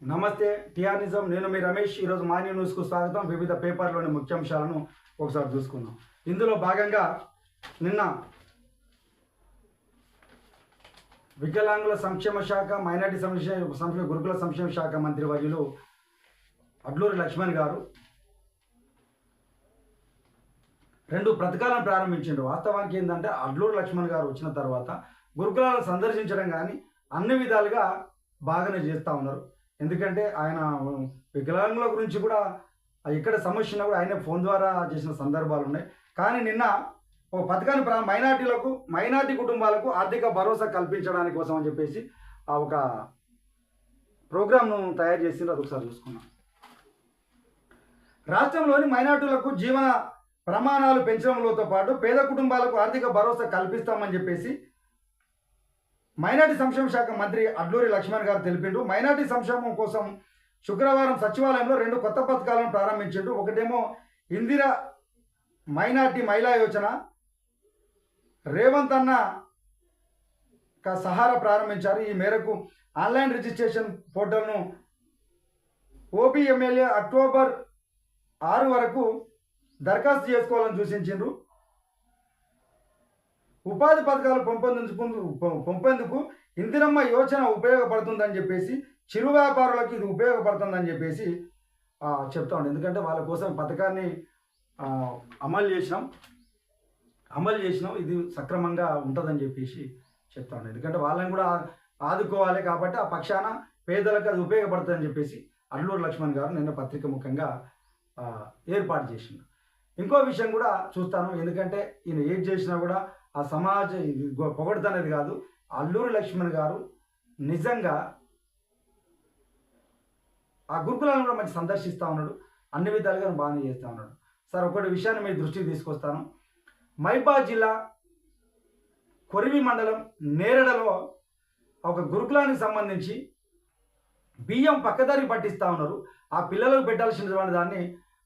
నమస్తే టిఆర్నిజం. నేను మీ రమేష్. ఈరోజు మార్నింగ్ న్యూస్కు స్వాగతం. వివిధ పేపర్లోని ముఖ్యాంశాలను ఒకసారి చూసుకుందాం. ఇందులో భాగంగా నిన్న వికలాంగుల సంక్షేమ శాఖ మైనార్టీ సంక్షేమ సంక్షేమ గురుకుల సంక్షేమ శాఖ మంత్రి వర్యులు అడ్లూరి లక్ష్మణ్ గారు రెండు పథకాలను ప్రారంభించిండ్రు. వాస్తవానికి ఏంటంటే అడ్లూరు లక్ష్మణ్ గారు వచ్చిన తర్వాత గురుకులాలను సందర్శించడం కానీ అన్ని విధాలుగా బాగానే చేస్తూ ఉన్నారు. ఎందుకంటే ఆయన వికలాంగుల గురించి కూడా ఇక్కడ సమస్య ఉన్నా కూడా ఆయన ఫోన్ ద్వారా చేసిన సందర్భాలు ఉన్నాయి. కానీ నిన్న ఒక పథకాన్ని ప్రా మైనార్టీలకు మైనార్టీ కుటుంబాలకు ఆర్థిక భరోసా కల్పించడానికి కోసం అని చెప్పేసి ఆ ఒక ప్రోగ్రామ్ను తయారు చేసిండ్రు. అది ఒకసారి చూసుకున్నాం రాష్ట్రంలోని మైనార్టీలకు జీవన ప్రమాణాలు పెంచడంతో పాటు పేద కుటుంబాలకు ఆర్థిక భరోసా కల్పిస్తామని చెప్పేసి మైనార్టీ సంక్షేమ శాఖ మంత్రి అడ్లూరి లక్ష్మణ్ గారు తెలిపిండు మైనార్టీ సంక్షేమం కోసం శుక్రవారం సచివాలయంలో రెండు కొత్త పథకాలను ప్రారంభించిండు ఒకటేమో ఇందిర మైనార్టీ మహిళా యోజన రేవంత్ అన్న సహారా ప్రారంభించారు. ఈ మేరకు ఆన్లైన్ రిజిస్ట్రేషన్ పోర్టల్ను ఓపీ ఎమ్మెల్యే అక్టోబర్ ఆరు వరకు దరఖాస్తు చేసుకోవాలని సూచించిండ్రు. ఉపాధి పథకాలు పెంపొందించుకుంటూ పంపేందుకు ఇందిరమ్మ యోచన ఉపయోగపడుతుందని చెప్పేసి చిరు వ్యాపారులకు ఇది ఉపయోగపడుతుందని చెప్పేసి చెప్తా ఉండే. ఎందుకంటే వాళ్ళ కోసం పథకాన్ని అమలు చేసినాం. అమలు చేసినాం. ఇది సక్రమంగా ఉంటుందని చెప్పేసి చెప్తా ఉండే. ఎందుకంటే వాళ్ళని కూడా ఆదుకోవాలి కాబట్టి ఆ పక్షాన పేదలకు అది ఉపయోగపడుతుందని చెప్పేసి అల్లూరు లక్ష్మణ్ గారు నిన్న పత్రిక ముఖంగా ఏర్పాటు చేసిండు. ఇంకో విషయం కూడా చూస్తాను. ఎందుకంటే ఈయన ఏది చేసినా కూడా ఆ సమాజ ఇది కాదు. అల్లూరి లక్ష్మణ్ గారు నిజంగా ఆ గురుకులను కూడా మంచి సందర్శిస్తూ ఉన్నాడు. అన్ని విధాలుగా బాగానే చేస్తూ ఉన్నాడు. సార్ ఒకటి విషయాన్ని మీ దృష్టికి తీసుకొస్తాను. మైబా జిల్లా కొరివి మండలం నేరడలో ఒక గురుకులానికి సంబంధించి బియ్యం పక్కదారి పట్టిస్తూ ఉన్నారు. ఆ పిల్లలకు పెట్టాల్సినటువంటి దాన్ని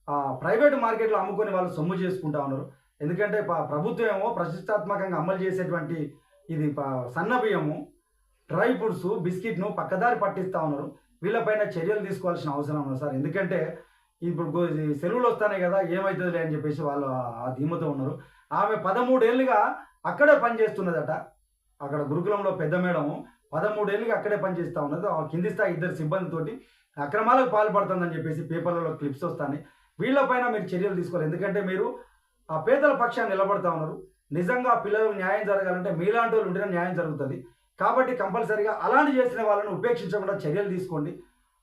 ఆ, ప్రైవేట్ మార్కెట్లో అమ్ముకొని వాళ్ళు సొమ్ము చేసుకుంటా ఉన్నారు. ఎందుకంటే ప్రభుత్వం ఏమో ప్రతిష్టాత్మకంగా అమలు చేసేటువంటి ఇది సన్నబియ్యము డ్రై ఫ్రూట్స్ బిస్కెట్ను పక్కదారి పట్టిస్తూ ఉన్నారు. వీళ్ళపైన చర్యలు తీసుకోవాల్సిన అవసరం ఉంది సార్. ఎందుకంటే ఇప్పుడు సెలవులు వస్తానే కదా ఏమవుతుందిలే అని చెప్పేసి వాళ్ళు ఆ- ధీమతో ఉన్నారు. ఆమె పదమూడేళ్ళుగా అక్కడే పనిచేస్తున్నదట. అక్కడ గురుకులంలో పెద్ద మేడము. పదమూడేళ్ళుగా అక్కడే పనిచేస్తూ ఉన్నది. కింది స్థాయి ఇద్దరు సిబ్బందితోటి అక్రమాలకు పాల్పడుతుందని చెప్పేసి పేపర్లలో క్లిప్స్ వస్తాయి వీళ్ళపైన మీరు చర్యలు తీసుకోవాలి. ఎందుకంటే మీరు ఆ పేదల పక్షాన్ని నిలబడతా ఉన్నారు. నిజంగా పిల్లలకు న్యాయం జరగాలంటే మీలాంటి వాళ్ళు ఉంటేనే న్యాయం జరుగుతుంది. కాబట్టి కంపల్సరీగా అలాంటి చేసిన వాళ్ళని ఉపేక్షించకుండా చర్యలు తీసుకోండి.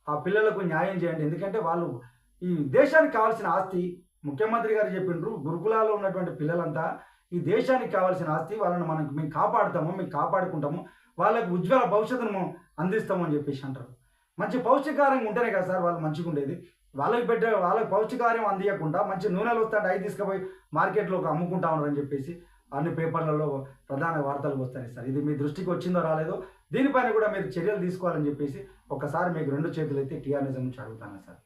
ఆ పిల్లలకు న్యాయం చేయండి. ఎందుకంటే వాళ్ళు ఈ దేశానికి కావాల్సిన ఆస్తి ముఖ్యమంత్రి గారు చెప్పిండ్రు గురుకులాల్లో ఉన్నటువంటి పిల్లలంతా ఈ దేశానికి కావాల్సిన ఆస్తి వాళ్ళని మనం మేము కాపాడుతాము మేము కాపాడుకుంటాము వాళ్ళకు ఉజ్వల భవిష్యత్తును అందిస్తాము అని చెప్పేసి అంటారు. మంచి పౌష్టికారంగా ఉంటేనే కదా సార్ వాళ్ళు మంచిగా ఉండేది వాళ్ళకి పెట్టే వాళ్ళకి పౌష్టికార్యం అందియకుండా మంచి నూనెలు వస్తాయి అవి తీసుకుపోయి మార్కెట్లోకి అమ్ముకుంటా ఉన్నారని చెప్పేసి అన్ని పేపర్లలో ప్రధాన వార్తలు వస్తాయి సార్. ఇది మీ దృష్టికి వచ్చిందో రాలేదో దీనిపైన కూడా మీరు చర్యలు తీసుకోవాలని చెప్పేసి ఒకసారి మీకు రెండు చేతులు అయితే టీఆర్ఎస్ నుంచి అడుగుతాను సార్.